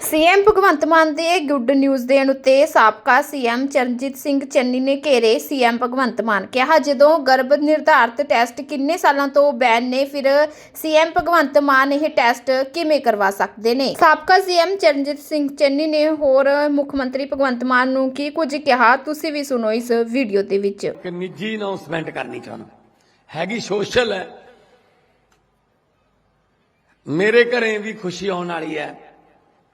CM Bhagwant Mann ਦੇ good news ਦੇਣ ਉੱਤੇ ਸਾਬਕਾ ਸੀਐਮ ਚਰਨਜੀਤ ਸਿੰਘ ਚੰਨੀ ਨੇ ਘੇਰੇ ਸੀਐਮ ਭਗਵੰਤ ਮਾਨ ਕਿਹਾ, ਜਦੋਂ ਗਰਭ ਨਿਰਧਾਰਤ ਟੈਸਟ ਕਿੰਨੇ ਸਾਲਾਂ ਤੋਂ ਬੈਨ ਨੇ, ਫਿਰ ਸੀਐਮ ਭਗਵੰਤ ਮਾਨ ਇਹ ਟੈਸਟ ਕਿਵੇਂ ਕਰਵਾ ਸਕਦੇ ਨੇ? ਸਾਬਕਾ ਸੀਐਮ ਚਰਨਜੀਤ ਸਿੰਘ ਚੰਨੀ ਨੇ ਹੋਰ ਮੁੱਖ ਮੰਤਰੀ ਭਗਵੰਤ ਮਾਨ ਨੂੰ ਕੀ ਕੁਝ ਕਿਹਾ? ਤੁਸੀਂ ਵੀ ਸੁਣੋ ਇਸ ਵੀਡੀਓ ਦੇ ਵਿੱਚ। ਇੱਕ ਨਿੱਜੀ ਅਨਾਉਂਸਮੈਂਟ ਕਰਨੀ ਚਾਹੁੰਦਾ। ਹੈਗੀ ਸੋਸ਼ਲ ਹੈ। ਮੇਰੇ ਘਰੇ ਵੀ ਖੁਸ਼ੀ ਆਉਣ ਵਾਲੀ ਹੈ।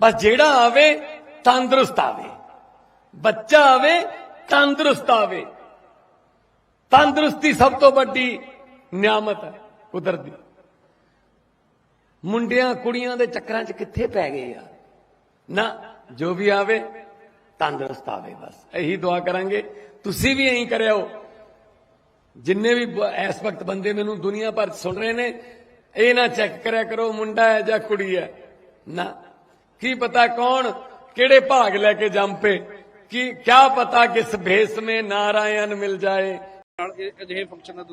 ਬਸ ਜਿਹੜਾ ਆਵੇ, ਤੰਦਰੁਸਤ ਆਵੇ। ਬੱਚਾ ਆਵੇ, ਤੰਦਰੁਸਤ ਆਵੇ। ਤੰਦਰੁਸਤੀ ਸਭ ਤੋਂ ਵੱਡੀ ਨਿਆਮਤ ਹੈ, ਕੁਦਰਤ। ਦੀ ਮੁੰਡਿਆਂ, ਕੁੜੀਆਂ ਦੇ ਚੱਕਰਾਂ 'ਚ ਕਿੱਥੇ ਪੈ ਗਏ ਯਾਰ ਨਾ, ਜੋ ਵੀ ਆਵੇ, ਤੰਦਰੁਸਤ ਆਵੇ ਬਸ। ਇਹੀ ਦੁਆ ਕਰਾਂਗੇ। ਤੁਸੀਂ ਵੀ ਇਹੀ ਕਰਿਓ। ਜਿੰਨੇ ਵੀ ਇਸ ਵਕਤ ਬੰਦੇ ਮੈਨੂੰ ਦੁਨੀਆ ਭਰ 'ਚ ਸੁਣ ਰਹੇ ਨੇ, ਇਹ ਨਾ ਚੈੱਕ ਕਰਿਆ ਕਰੋ, ਮੁੰਡਾ ਹੈ ਜਾਂ ਕੁੜੀ ਹੈ। ਨਾ। ਕੀ ਪਤਾ ਕੌਣ ਕਿਹੜੇ ਭਾਗ ਲੈ ਕੇ ਜੰਮ? ਪੇ ਕਿ ਕਿਆ ਪਤਾ ਕਿਸ ਭੇਸ ਮੇ ਨਾਰਾਇਣ ਮਿਲ ਜਾਏ? ਅਜਿਹੇ ਫੰਕਸ਼ਨਾਂ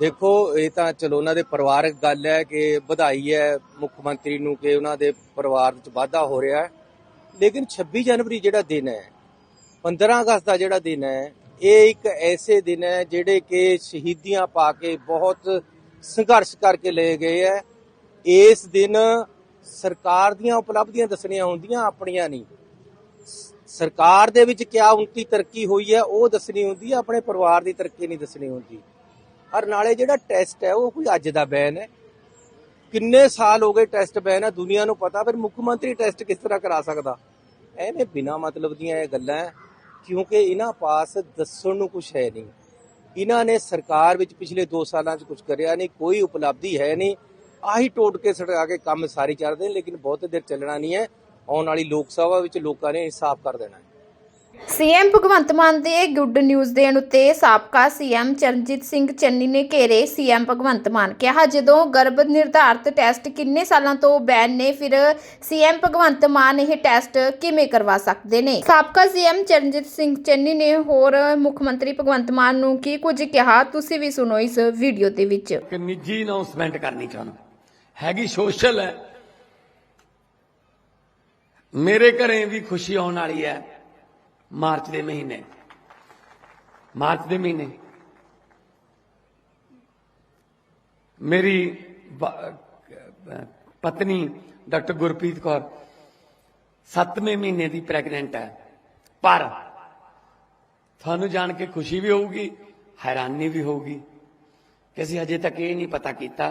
ਦੇਖੋ ਇਹ ਤਾਂ ਚਲੋ ਉਹਨਾਂ ਦੇ ਪਰਿਵਾਰਕ ਗੱਲ ਹੈ ਕਿ ਵਧਾਈ ਹੈ ਮੁੱਖ ਮੰਤਰੀ ਨੂੰ ਕਿ ਉਹਨਾਂ ਦੇ ਪਰਿਵਾਰ ਵਿੱਚ ਵਾਧਾ ਹੋ ਰਿਹਾ ਹੈ। ਲੇਕਿਨ 26 ਜਨਵਰੀ ਜਿਹੜਾ ਦਿਨ ਹੈ 15 ਅਗਸਤ ਦਾ ਜਿਹੜਾ ਦਿਨ ਹੈ ਇਹ ਇੱਕ ਐਸੇ ਦਿਨ ਹੈ ਜਿਹੜੇ ਕਿ ਸ਼ਹੀਦੀਆਂ ਪਾ ਕੇ ਬਹੁਤ ਸੰਘਰਸ਼ ਕਰਕੇ ਲਏ ਗਏ ਹੈ। ਇਸ ਦਿਨ ਸਰਕਾਰ ਦੀਆਂ ਉਪਲਬਧੀਆਂ ਦੱਸਣੀਆਂ ਹੁੰਦੀਆਂ, ਆਪਣੀਆਂ ਨਹੀਂ। ਸਰਕਾਰ ਦੇ ਵਿੱਚ ਕਿਆ ਉਨਤੀ ਤਰੱਕੀ ਹੋਈ ਹੈ, ਉਹ ਦੱਸਣੀ ਹੁੰਦੀ ਹੈ, ਆਪਣੇ ਪਰਿਵਾਰ ਦੀ ਤਰੱਕੀ ਨਹੀਂ ਦੱਸਣੀ ਹੁੰਦੀ। ਔਰ ਨਾਲੇ ਜਿਹੜਾ ਟੈਸਟ ਹੈ, ਉਹ ਕੋਈ ਅੱਜ ਦਾ ਬੈਨ ਹੈ। ਕਿੰਨੇ ਸਾਲ ਹੋ ਗਏ ਟੈਸਟ ਬੈਨ ਹੈ, ਦੁਨੀਆ ਨੂੰ ਪਤਾ, ਫਿਰ ਮੁੱਖ ਮੰਤਰੀ ਟੈਸਟ ਕਿਸ ਤਰ੍ਹਾਂ ਕਰਾ ਸਕਦਾ? ਐਵੇਂ ਬਿਨਾ ਮਤਲਬ ਦੀਆਂ ਇਹ ਗੱਲਾਂ ਕਿਉਂਕਿ ਇਹਨਾਂ ਪਾਸ ਦੱਸਣ ਨੂੰ ਕੁਝ ਹੈ ਨਹੀਂ। ਇਹਨਾਂ ਨੇ ਸਰਕਾਰ ਵਿੱਚ ਪਿਛਲੇ 2 ਸਾਲਾਂ 'ਚ ਕੁਝ ਕਰਿਆ ਨਹੀਂ, ਕੋਈ ਉਪਲਬਧੀ ਹੈ ਨਹੀਂ। ਆਹੀ ਟੋਟਕੇ ਸੜਾ ਕੇ ਕੰਮ ਸਾਰੀ ਚੱਲਦੇ ਨੇ ਲੇਕਿਨ ਬਹੁਤ ਦੇਰ ਚੱਲਣਾ ਨਹੀਂ ਹੈ। ਆਉਣ ਵਾਲੀ ਲੋਕ ਸਭਾ ਵਿੱਚ ਲੋਕਾਂ ਨੇ ਇਨਸਾਫ ਕਰ ਦੇਣਾ ਹੈ। ਸੀਐਮ ਭਗਵੰਤ ਮਾਨ ਦੇ ਗੁੱਡ ਨਿਊਜ਼ ਦੇਣ ਉੱਤੇ ਸਾਬਕਾ ਸੀਐਮ ਚਰਨਜੀਤ ਸਿੰਘ ਚੰਨੀ ਨੇ ਘੇਰੇ ਸੀਐਮ ਭਗਵੰਤ ਮਾਨ। ਕਿਹਾ ਜਦੋਂ ਗਰਭ ਨਿਰਧਾਰਤ ਟੈਸਟ ਕਿੰਨੇ ਸਾਲਾਂ ਤੋਂ ਬੈਨ ਨੇ ਫਿਰ ਸੀਐਮ ਭਗਵੰਤ ਮਾਨ ਇਹ ਟੈਸਟ ਕਿਵੇਂ ਕਰਵਾ ਸਕਦੇ ਨੇ? ਸਾਬਕਾ ਸੀਐਮ ਚਰਨਜੀਤ ਸਿੰਘ ਚੰਨੀ ਨੇ ਹੋਰ ਮੁੱਖ ਮੰਤਰੀ ਭਗਵੰਤ ਮਾਨ ਨੂੰ ਕੀ ਕੁਝ ਕਿਹਾ? ਤੁਸੀਂ ਵੀ ਸੁਣੋ ਇਸ ਵੀਡੀਓ ਦੇ ਵਿੱਚ। ਨਿੱਜੀ ਅਨਾਉਂਸਮੈਂਟ ਕਰਨੀ ਚਾਹੁੰਦਾ। ਹੈਗੀ ਸੋਸ਼ਲ ਹੈ। ਮੇਰੇ ਘਰੇ ਵੀ ਖੁਸ਼ੀ ਆਉਣ ਵਾਲੀ ਹੈ ਮਾਰਚ ਦੇ ਮਹੀਨੇ। ਮਾਰਚ ਦੇ ਮਹੀਨੇ। ਮੇਰੀ ਪਤਨੀ ਡਾਕਟਰ ਗੁਰਪ੍ਰੀਤ ਕੌਰ 7ਵੇਂ ਮਹੀਨੇ ਦੀ ਪ੍ਰੈਗਨੈਂਟ ਹੈ। ਪਰ ਤੁਹਾਨੂੰ ਜਾਣ ਕੇ ਖੁਸ਼ੀ ਵੀ ਹੋਊਗੀ, ਹੈਰਾਨੀ ਵੀ ਹੋਊਗੀ ਕਿ ਅਸੀਂ ਅਜੇ ਤੱਕ ਇਹ ਨਹੀਂ ਪਤਾ ਕੀਤਾ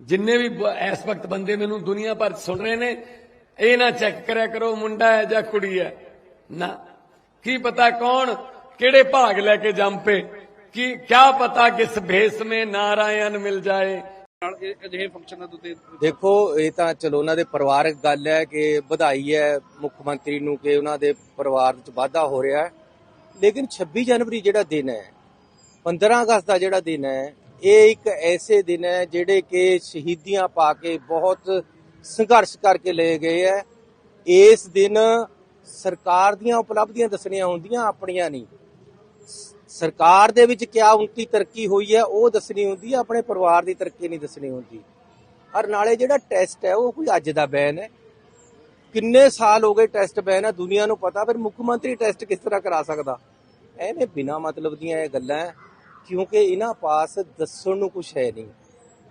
ਜਿੰਨੇ ਵੀ ਇਸ ਵਕਤ ਬੰਦੇ ਮੈਨੂੰ ਦੁਨੀਆ ਭਰ 'ਚ ਸੁਣ ਰਹੇ ਨੇ ਇਹ ਨਾ ਚੈੱਕ ਕਰਿਆ ਕਰੋ ਮੁੰਡਾ ਹੈ ਜਾਂ ਕੁੜੀ ਹੈ। ਨਾ। ਕੀ ਪਤਾ ਕੌਣ ਕਿਹੜੇ ਭਾਗ ਲੈ ਕੇ ਜੰਮ ਪੇ ਕਿ ਕਿਆ ਪਤਾ ਕਿਸ ਭੇਸ ਮੇ ਨਾਰਾਇਣ ਮਿਲ ਜਾਏ? ਅਜਿਹੇ ਫੰਕਸ਼ਨਾਂ ਦੇ ਉੱਤੇ ਦੇਖੋ ਇਹ ਤਾਂ ਚਲੋ ਉਹਨਾਂ ਦੇ ਪਰਿਵਾਰਕ ਗੱਲ ਹੈ ਕਿ ਵਧਾਈ ਹੈ ਮੁੱਖ ਮੰਤਰੀ ਨੂੰ ਕਿ ਉਹਨਾਂ ਦੇ ਪਰਿਵਾਰ ਵਿੱਚ ਵਾਧਾ ਹੋ ਰਿਹਾ ਹੈ। ਲੇਕਿਨ 26 ਜਨਵਰੀ ਜਿਹੜਾ ਦਿਨ ਹੈ 15 ਅਗਸਤ ਦਾ ਜਿਹੜਾ ਦਿਨ ਹੈ ਇਹ ਇੱਕ ਐਸੇ ਦਿਨ ਹੈ ਜਿਹੜੇ ਕਿ ਸ਼ਹੀਦੀਆਂ ਪਾ ਕੇ ਬਹੁਤ ਸੰਘਰਸ਼ ਕਰਕੇ ਲਏ ਗਏ ਹੈ। ਇਸ ਦਿਨ ਸਰਕਾਰ ਦੀਆਂ ਉਪਲਬਧੀਆਂ ਦੱਸਣੀਆਂ ਹੁੰਦੀਆਂ, ਆਪਣੀਆਂ ਨਹੀਂ। ਸਰਕਾਰ ਦੇ ਵਿੱਚ ਕਿਆ ਉਨਤੀ ਤਰੱਕੀ ਹੋਈ ਹੈ, ਉਹ ਦੱਸਣੀ ਹੁੰਦੀ ਹੈ, ਆਪਣੇ ਪਰਿਵਾਰ ਦੀ ਤਰੱਕੀ ਨਹੀਂ ਦੱਸਣੀ ਹੁੰਦੀ। ਔਰ ਨਾਲੇ ਜਿਹੜਾ ਟੈਸਟ ਹੈ, ਉਹ ਕੋਈ ਅੱਜ ਦਾ ਬੈਨ ਹੈ। ਕਿੰਨੇ ਸਾਲ ਹੋ ਗਏ ਟੈਸਟ ਬੈਨ ਹੈ, ਦੁਨੀਆ ਨੂੰ ਪਤਾ ਫਿਰ ਮੁੱਖ ਮੰਤਰੀ ਟੈਸਟ ਕਿਸ ਤਰ੍ਹਾਂ ਕਰਾ ਸਕਦਾ? ਐਵੇਂ ਬਿਨਾ ਮਤਲਬ ਦੀਆਂ ਇਹ ਗੱਲਾਂ ਕਿਉਂਕਿ ਇਹਨਾਂ ਪਾਸ ਦੱਸਣ ਨੂੰ ਕੁਝ ਹੈ ਨਹੀਂ।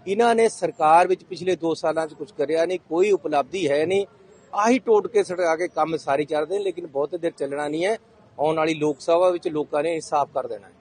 ਇਹਨਾਂ ਨੇ ਸਰਕਾਰ ਵਿੱਚ ਪਿਛਲੇ 2 ਸਾਲਾਂ 'ਚ ਕੁਝ ਕਰਿਆ ਨਹੀਂ, ਕੋਈ ਉਪਲਬਧੀ ਹੈ ਨਹੀਂ। ਆਹੀ ਟੋਟ ਕੇ ਸਟਾ ਕੇ ਕੰਮ ਸਾਰੇ ਚੱਲਦੇ ਨੇ, ਲੇਕਿਨ ਬਹੁਤ ਦੇਰ ਚੱਲਣਾ ਨਹੀਂ ਹੈ। ਆਉਣ ਵਾਲੀ ਲੋਕ ਸਭਾ ਵਿੱਚ ਲੋਕਾਂ ਨੇ ਇਨਸਾਫ ਕਰ ਦੇਣਾ ਹੈ।